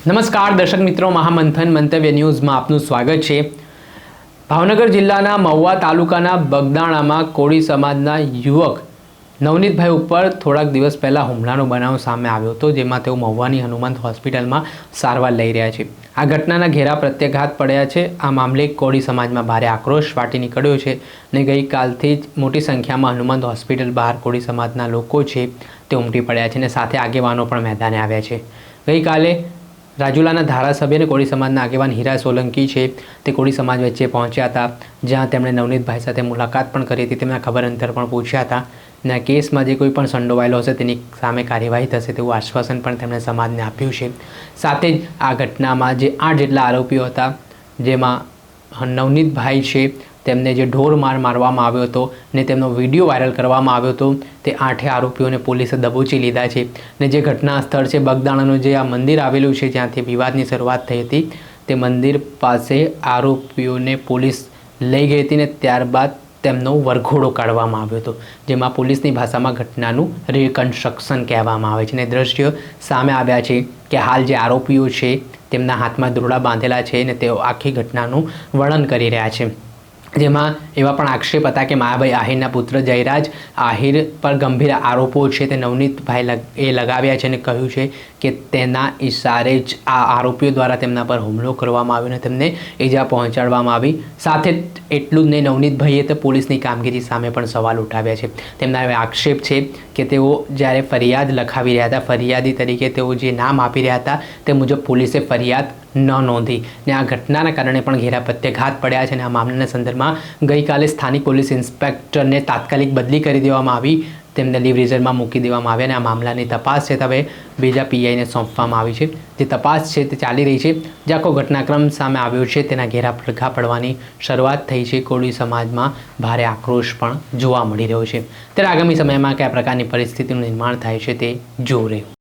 નમસ્કાર, દર્શક મિત્રો. મહામંથન મંતવ્ય ન્યૂઝમાં આપનું સ્વાગત છે. ભાવનગર જિલ્લાના મહુવા તાલુકાના બગદાણામાં કોળી સમાજના યુવક નવનીતભાઈ ઉપર થોડાક દિવસ પહેલાં હુમલાનો બનાવ સામે આવ્યો હતો, જેમાં તેઓ મહુવાની હનુમંત હોસ્પિટલમાં સારવાર લઈ રહ્યા છે. આ ઘટનાના ઘેરા પ્રત્યાઘાત પડ્યા છે. આ મામલે કોળી સમાજમાં ભારે આક્રોશ ફાટી નીકળ્યો છે અને ગઈકાલથી જ મોટી સંખ્યામાં હનુમંત હોસ્પિટલ બહાર કોળી સમાજના લોકો છે તે ઉમટી પડ્યા છે અને સાથે આગેવાનો પણ મેદાને આવ્યા છે. ગઈકાલે રાજુલાના ધારાસભ્ય અને કોળી સમાજના આગેવાન હીરા સોલંકી છે. તે કોળી સમાજ વચ્ચે પહોંચ્યા હતા, જ્યાં તેમણે નવનીતભાઈ સાથે મુલાકાત પણ કરી હતી. તેમના ખબર અંતર પણ પૂછ્યા હતા. અને આ કેસમાં જે કોઈ પણ સંડોવાયેલો હશે, તેની સામે કાર્યવાહી થશે તેવું આશ્વાસન પણ તેમણે સમાજને આપ્યું છે. સાથે જ આ ઘટનામાં જે આઠ જેટલા આરોપીઓ હતા, જેમાં નવનીતભાઈ છે તેમને જે ઢોર માર મારવામાં આવ્યો હતો ને તેમનો વીડિયો વાયરલ કરવામાં આવ્યો હતો, તે આઠે આરોપીઓને પોલીસે દબોચી લીધા છે. ને જે ઘટના સ્થળ છે બગદાણાનું, જે આ મંદિર આવેલું છે જ્યાંથી વિવાદની શરૂઆત થઈ હતી, તે મંદિર પાસે આરોપીઓને પોલીસ લઈ ગઈ હતી ને ત્યારબાદ તેમનો વરઘોડો કાઢવામાં આવ્યો હતો, જેમાં પોલીસની ભાષામાં ઘટનાનું રિકન્સ્ટ્રક્શન કહેવામાં આવે છે. ને દ્રશ્ય સામે આવ્યા છે કે હાલ જે આરોપીઓ છે, તેમના હાથમાં દોરડા બાંધેલા છે ને તેઓ આખી ઘટનાનું વર્ણન કરી રહ્યા છે. જેમાં એવા પણ આક્ષેપ હતા કે માયાભાઈ આહિરના પુત્ર જયરાજ આહિર પર ગંભીર આરોપો છે તે નવનીતભાઈ એ લગાવ્યા છે અને કહ્યું છે કે તેના ઇશારે જ આ આરોપીઓ દ્વારા તેમના પર હુમલો કરવામાં આવ્યો અને તેમને ઈજા પહોંચાડવામાં આવી. સાથે એટલું જ નહીં, નવનીતભાઈએ તો પોલીસની કામગીરી સામે પણ સવાલ ઉઠાવ્યા છે. તેમના આક્ષેપ છે કે તેઓ જ્યારે ફરિયાદ લખાવી રહ્યા હતા, ફરિયાદી તરીકે તેઓ જે નામ આપી રહ્યા હતા તે મુજબ પોલીસે ફરિયાદ ન નોંધી ને આ ઘટનાના કારણે પણ ઘેરા પ્રત્યાઘાત પડ્યા છે અને આ મામલાના સંદર્ભમાં ગઈકાલે સ્થાનિક પોલીસ ઇન્સ્પેક્ટરને તાત્કાલિક બદલી કરી દેવામાં આવી તેમને લીવ રિઝર્વમાં મૂકી દેવામાં આવ્યા અને આ મામલાની તપાસ છે હવે બીજા પીઆઈને સોંપવામાં આવી છે. જે તપાસ છે તે ચાલી રહી છે. જે આખો ઘટનાક્રમ સામે આવ્યો છે તેના ઘેરા પડઘા પડવાની શરૂઆત થઈ છે. કોળી સમાજમાં ભારે આક્રોશ પણ જોવા મળી રહ્યો છે. ત્યારે આગામી સમયમાં કયા પ્રકારની પરિસ્થિતિનું નિર્માણ થાય છે તે જોવું રહ્યું.